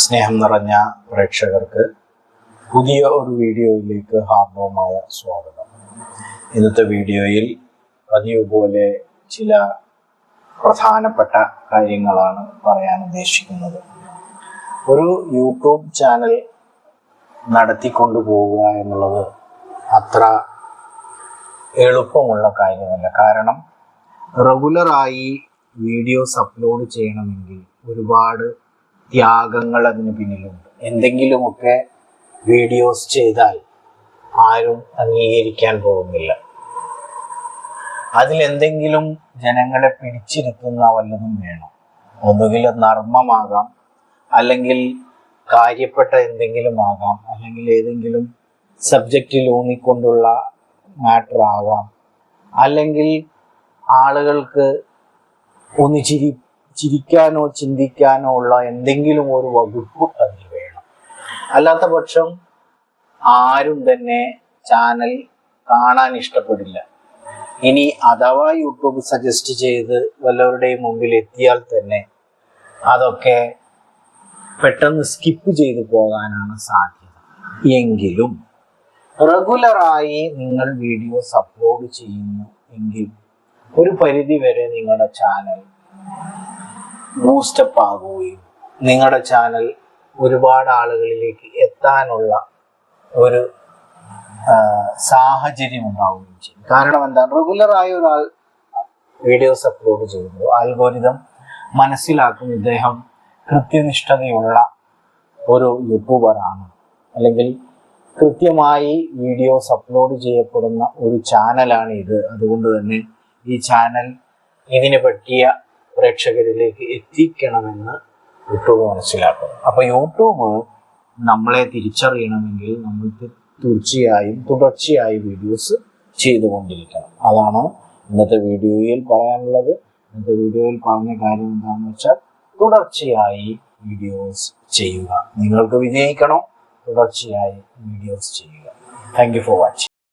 സ്നേഹം നിറഞ്ഞ പ്രേക്ഷകർക്ക് പുതിയ ഒരു വീഡിയോയിലേക്ക് ഹാർദവമായ സ്വാഗതം. ഇന്നത്തെ വീഡിയോയിൽ പതിവ് പോലെ ചില പ്രധാനപ്പെട്ട കാര്യങ്ങളാണ് പറയാൻ ഉദ്ദേശിക്കുന്നത്. ഒരു യൂട്യൂബ് ചാനൽ നടത്തിക്കൊണ്ടു പോവുക എന്നുള്ളത് അത്ര എളുപ്പമുള്ള കാര്യമല്ല. കാരണം റെഗുലറായി വീഡിയോസ് അപ്ലോഡ് ചെയ്യണമെങ്കിൽ ഒരുപാട് ത്യാഗങ്ങൾ അതിന് പിന്നിലുണ്ട്. എന്തെങ്കിലുമൊക്കെ വീഡിയോസ് ചെയ്താൽ ആരും അംഗീകരിക്കാൻ പോകുന്നില്ല. അതിലെന്തെങ്കിലും ജനങ്ങളെ പിടിച്ചിരുത്തുന്ന വല്ലതും വേണം. ഒന്നുകിൽ നർമ്മമാകാം അല്ലെങ്കിൽ കാര്യപ്പെട്ട എന്തെങ്കിലും ആകാം അല്ലെങ്കിൽ ഏതെങ്കിലും സബ്ജക്റ്റിൽ ഊന്നിക്കൊണ്ടുള്ള മാറ്റർ ആകാം അല്ലെങ്കിൽ ആളുകൾക്ക് ഒന്നിച്ചിരി ചിരി ചിരിക്കാനോ ചിന്തിക്കാനോ ഉള്ള എന്തെങ്കിലും ഒരു വകുപ്പ് അതിൽ വേണം. അല്ലാത്ത പക്ഷം ആരും തന്നെ ചാനൽ കാണാൻ ഇഷ്ടപ്പെടില്ല. ഇനി അഥവാ യൂട്യൂബ് സജസ്റ്റ് ചെയ്ത് വല്ലവരുടെയും മുമ്പിൽ എത്തിയാൽ തന്നെ അതൊക്കെ പെട്ടെന്ന് സ്കിപ്പ് ചെയ്തു പോകാനാണ് സാധ്യത. എങ്കിലും റെഗുലറായി നിങ്ങൾ വീഡിയോസ് അപ്ലോഡ് ചെയ്യുന്നു എങ്കിൽ ഒരു പരിധി വരെ നിങ്ങളുടെ ചാനൽ ബൂസ്റ്റപ്പ് ആകുകയും നിങ്ങളുടെ ചാനൽ ഒരുപാട് ആളുകളിലേക്ക് എത്താനുള്ള ഒരു സാഹചര്യം ഉണ്ടാവുകയും ചെയ്യും. കാരണം എന്താണ്? ആയ ഒരാൾ വീഡിയോസ് അപ്ലോഡ് ചെയ്യുമ്പോൾ ആൽഗോരിതം മനസ്സിലാക്കും ഇദ്ദേഹം കൃത്യനിഷ്ഠതയുള്ള ഒരു യൂട്യൂബറാണ് അല്ലെങ്കിൽ കൃത്യമായി വീഡിയോസ് അപ്ലോഡ് ചെയ്യപ്പെടുന്ന ഒരു ചാനലാണ് ഇത്. അതുകൊണ്ട് തന്നെ ഈ ചാനൽ ഇതിനെ പറ്റിയ പ്രേക്ഷകരിലേക്ക് എത്തിക്കണമെന്ന് യൂട്യൂബ് മനസ്സിലാക്കുന്നു. അപ്പൊ യൂട്യൂബ് നമ്മളെ തിരിച്ചറിയണമെങ്കിൽ നമ്മൾക്ക് തീർച്ചയായും തുടർച്ചയായി വീഡിയോസ് ചെയ്തുകൊണ്ടിരിക്കണം. അതാണ് ഇന്നത്തെ വീഡിയോയിൽ പറയാനുള്ളത്. ഇന്നത്തെ വീഡിയോയിൽ പറഞ്ഞ കാര്യം എന്താണെന്ന് വെച്ചാൽ തുടർച്ചയായി വീഡിയോസ് ചെയ്യുക. നിങ്ങൾക്ക് വിജയിക്കണോ. തുടർച്ചയായി വീഡിയോസ് ചെയ്യുക. Thank for watching